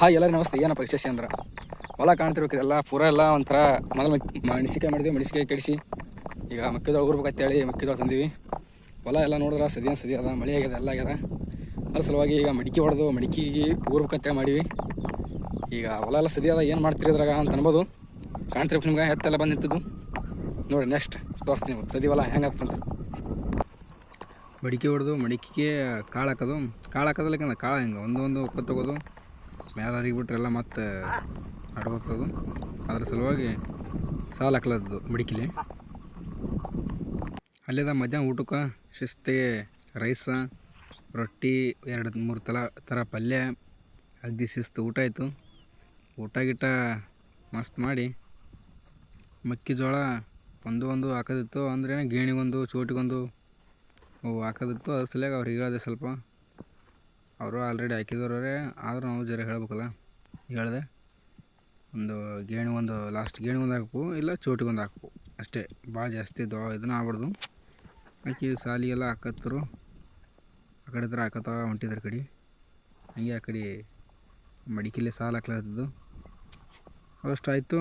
Hi ಎಲ್ಲರಿಗೂ ನಮಸ್ತೆ, ಏನಪ್ಪ ವಿಶೇಷ ಅಂದ್ರೆ? ಹೊಲ ಕಾಣ್ತಿರ್ಬೇಕು ಇದೆಲ್ಲ, ಪೂರ ಎಲ್ಲ ಒಂಥರ ಮೊದಲು ಮೆಣಸಿಕಾಯಿ ಮಾಡಿದ್ವಿ ಮೆಣಸಿಕಾಯಿ ಕೆಡಿಸಿ. ಈಗ ಮೆಕ್ಕೆಜೋಳ ಹೇಳಿ ಮೆಕ್ಕೆಜೋಳ ತಂದೀವಿ. ಹೊಲ ಎಲ್ಲ ನೋಡಿದ್ರೆ ಸದಿ ಸದಿ ಅದ, ಮಳೆ ಆಗ್ಯದ, ಎಲ್ಲ ಆಗ್ಯದ. ಅದ್ರ ಸಲುವಾಗಿ ಈಗ ಮಡಿಕೆ ಹೊಡೆದು, ಮಡಿಕೆಗೆ ಊರ್ಬೇಕಂತೇಳಿ ಮಾಡೀವಿ. ಈಗ ಹೊಲ ಎಲ್ಲ ಸದಿ ಅದ, ಏನು ಮಾಡ್ತೀರಿ ಇದ್ರಾಗ ಅಂತ ಅನ್ಬೋದು. ಕಾಣ್ತಿರ್ಬೇಕು ನಿಮ್ಗೆ ಎತ್ತೆಲ್ಲ ಬಂದು ನೋಡಿ ನೆಕ್ಸ್ಟ್ ತೋರಿಸ್ತೀನಿ ಸದಿ ಹೊಲ ಹೆಂಗತ್ತ ಅಂತ ಮಡಿಕೆ ಹೊಡೆದು, ಮಡಿಕೆಗೆ ಕಾಳು ಹಾಕೋದು. ಕಾಳು ಹಾಕೋದಲ್ಲ ಕಾಳು ಹಿಂಗೆ? ಒಂದೊಂದು ಒಕ್ಕ ತಗೋದು. ಮ್ಯಾಲೆ ಹರಿಬಿಟ್ರೆ ಎಲ್ಲ ಮತ್ತೆ ಆಡ್ಬೇಕದು ಅದ್ರ ಸಲುವಾಗಿ ಸಾಲ ಹಾಕ್ಲದ್ದು ಮಡಿಕಿಲಿ. ಅಲ್ಲಿದ ಮಧ್ಯಾಹ್ನ ಊಟಕ್ಕೆ ಶಿಸ್ತಿಗೆ ರೈಸ, ರೊಟ್ಟಿ, ಎರಡು ಮೂರು ತಲ ಥರ ಪಲ್ಯ ಅಗ್ದಿ ಶಿಸ್ತು ಊಟ ಆಯಿತು. ಊಟ ಗಿಟ ಮಸ್ತ್ ಮಾಡಿ ಮೆಕ್ಕೆಜೋಳ ಒಂದು ಒಂದು ಹಾಕೋದಿತ್ತು. ಅಂದರೆ ಗೇಣಿಗೊಂದು, ಚೋಟಿಗೊಂದು ಹಾಕೋದಿತ್ತು. ಅದ್ರ ಸಲುವಾಗಿ ಅವ್ರಿಗೆ ಹೇಳಿದೆ ಸ್ವಲ್ಪ ಅವರು ಆಲ್ರೆಡಿ ಹಾಕಿದವ್ರೇ ಆದರೂ ನಾವು ಜರ ಹೇಳ್ಬೇಕಲ್ಲ? ಹೇಳಿದೆ, ಒಂದು ಗೇಣಿ ಒಂದು ಲಾಸ್ಟ್ ಗೇಣಿ ಒಂದು ಹಾಕಬೇಕು, ಇಲ್ಲ ಚೋಟಿಗೊಂದು ಹಾಕಬೇಕು. ಅಷ್ಟೇ ಭಾಳ ಜಾಸ್ತಿ ದೊ ಇದನ್ನ ಆಗ್ಬಾರ್ದು. ಹಾಕಿ ಸಾಲಿಗೆಲ್ಲ ಹಾಕತ್ತರು. ಆ ಕಡೆ ಹತ್ರ ಹಾಕತ್ತ ಹೊಂಟಿದ್ರ ಕಡೆ. ಹಂಗೆ ಆ ಕಡೆ ಮಡಿಕೆಲಿ ಸಾಲು ಹಾಕ್ಲತ್ತಿದ್ದು ಅಷ್ಟು ಆಯಿತು.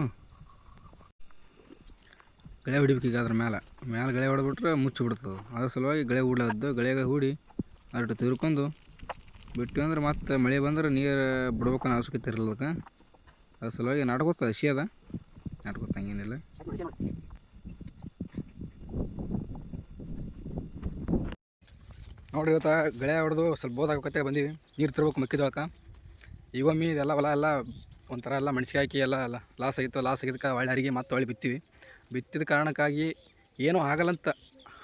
ಗಳೆ ಹೊಡಿಬೇಕು ಈಗ ಅದ್ರ ಮೇಲೆ ಮೇಲೆ ಗಳೆ ಹೊಡೆದ್ಬಿಟ್ರೆ ಮುಚ್ಚಿಬಿಡ್ತದೆ. ಅದ್ರ ಸಲುವಾಗಿ ಗಳೆ ಹೂಡ್ಲದ್ದು ಗಳೆಗೆ ಹೂಡಿ ಅರಟು ತಿರ್ಕೊಂಡು ಬಿಟ್ಟು ಅಂದ್ರೆ ಮತ್ತೆ ಮಳೆ ಬಂದ್ರೆ ನೀರು ಬಿಡ್ಬೇಕನ್ನೋ ಅವಶ್ಯಕತೆ ಇರಲ್ಲ ಅದಕ್ಕೆ. ಅದ್ರ ಸಲುವಾಗಿ ನಾಟ್ಕೋತ ಹಸಿ ಅದ. ಹಂಗೇನಿಲ್ಲ ನೋಡ್ರಿ ಇವತ್ತು ಗಳೆ ಹೊಡೆದು ಸ್ವಲ್ಪ ಬೋದ್ ಹಾಕೋತ್ತೆ ಬಂದೀವಿ. ನೀರು ತರ್ಬೇಕು ಮೆಕ್ಕಿಜೋಳಕ್ಕೆ. ಇವಮ್ಮಿ ಇದೆಲ್ಲ ಹೊಲ ಎಲ್ಲ ಒಂಥರ ಎಲ್ಲ ಮೆಣಸಿಗೆ ಹಾಕಿ ಎಲ್ಲ ಲಾಸ್ ಆಗಿತ್ತು, ಲಾಸ್ ಆಗಿದ್ದಕ್ಕೆ ಒಳ್ಳೆ ಅರಿಗೆ ಮತ್ತೆ ಹೊಳ್ಳಿ ಬಿತ್ತೀವಿ. ಬಿತ್ತಿದ ಕಾರಣಕ್ಕಾಗಿ ಏನೂ ಆಗಲ್ಲಂತ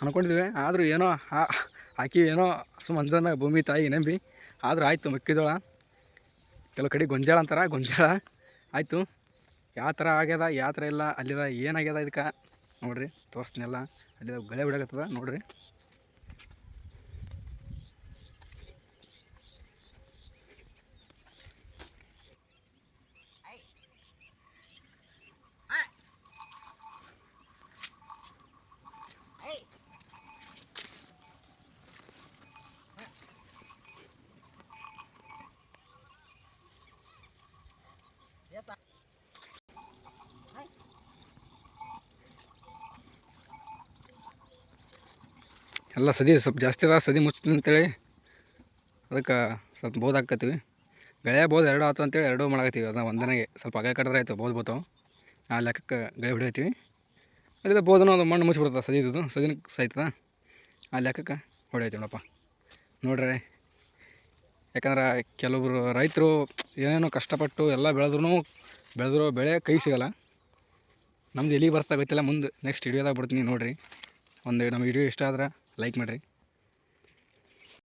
ಅಂದ್ಕೊಂಡಿದ್ವಿ ಆದರೂ ಏನೋ ಹಾಕಿ ಏನೋ ಸುಮ್ಮಂಜನ ಭೂಮಿ ತಾಯಿ ನಂಬಿ ಆದರೂ ಆಯಿತು ಮೆಕ್ಕೆಜೋಳ. ಕೆಲವು ಕಡೆ ಗೊಂಜಾಳ ಅಂತಾರೆ, ಗೊಂಜಾಳ. ಆಯಿತು. ಯಾವ ಥರ ಆಗ್ಯದ, ಯಾವ ಥರ ಇಲ್ಲ, ಅಲ್ಲಿದ ಏನಾಗ್ಯದ ಇದಕ್ಕೆ? ನೋಡ್ರಿ ತೋರಿಸ್ತೀನಲ್ಲ ಅಲ್ಲಿದ ಗಳೆ ಬಿಡಕತ್ತದ, ನೋಡ್ರಿ. ಎಲ್ಲ ಸದಿ ಸ್ವಲ್ಪ ಜಾಸ್ತಿ ಅದ ಸದಿ ಮುಚ್ತದೆ ಅಂತೇಳಿ ಅದಕ್ಕೆ ಸ್ವಲ್ಪ ಬೋದ್ ಹಾಕತ್ತೀವಿ. ಗಳೆ ಬೋದು ಎರಡು ಆತು ಅಂತೇಳಿ ಎರಡೂ ಮಾಡಾಕತ್ತೀವಿ, ಅದನ್ನ ಒಂದನೆಗೆ ಸ್ವಲ್ಪ ಅಗ ಕಟ್ಟಿದ್ರೆ ಆಯಿತು, ಬೋದ್ ಬೋತಾವು ಆ ಲೆಕ್ಕಕ್ಕೆ ಗಳೆ ಹೊಡಿಯತ್ತೀವಿ. ಅಲ್ಲಿಂದ ಬೋದನ ಅದು ಮಣ್ಣು ಮುಚ್ಚಿಬಿಡ್ತದೆ ಸದಿದು ಸದಿನ ಸಾಯ್ತದ ಆ ಲೆಕ್ಕಕ್ಕೆ ಹೊಡಿತೀವಿ ನೋಡಪ್ಪ. ನೋಡ್ರಿ, ಯಾಕಂದ್ರೆ ಕೆಲವರು ರೈತರು ಏನೇನೋ ಕಷ್ಟಪಟ್ಟು ಎಲ್ಲ ಬೆಳೆದ್ರೂ ಬೆಳೆದಿರೋ ಬೆಳೆ ಕೈ ಸಿಗಲ್ಲ. ನಮ್ದು ಎಲ್ಲಿ ಬರ್ತಾ ಗೊತ್ತಿಲ್ಲ, ಮುಂದೆ ನೆಕ್ಸ್ಟ್ ವಿಡಿಯೋದಾಗ ಬಿಡ್ತೀನಿ ನೋಡಿರಿ. ಒಂದು ನಮ್ಮ ವಿಡಿಯೋ ಇಷ್ಟ ಆದ್ರೆ ಲೈಕ್ ಮಾಡಿರಿ.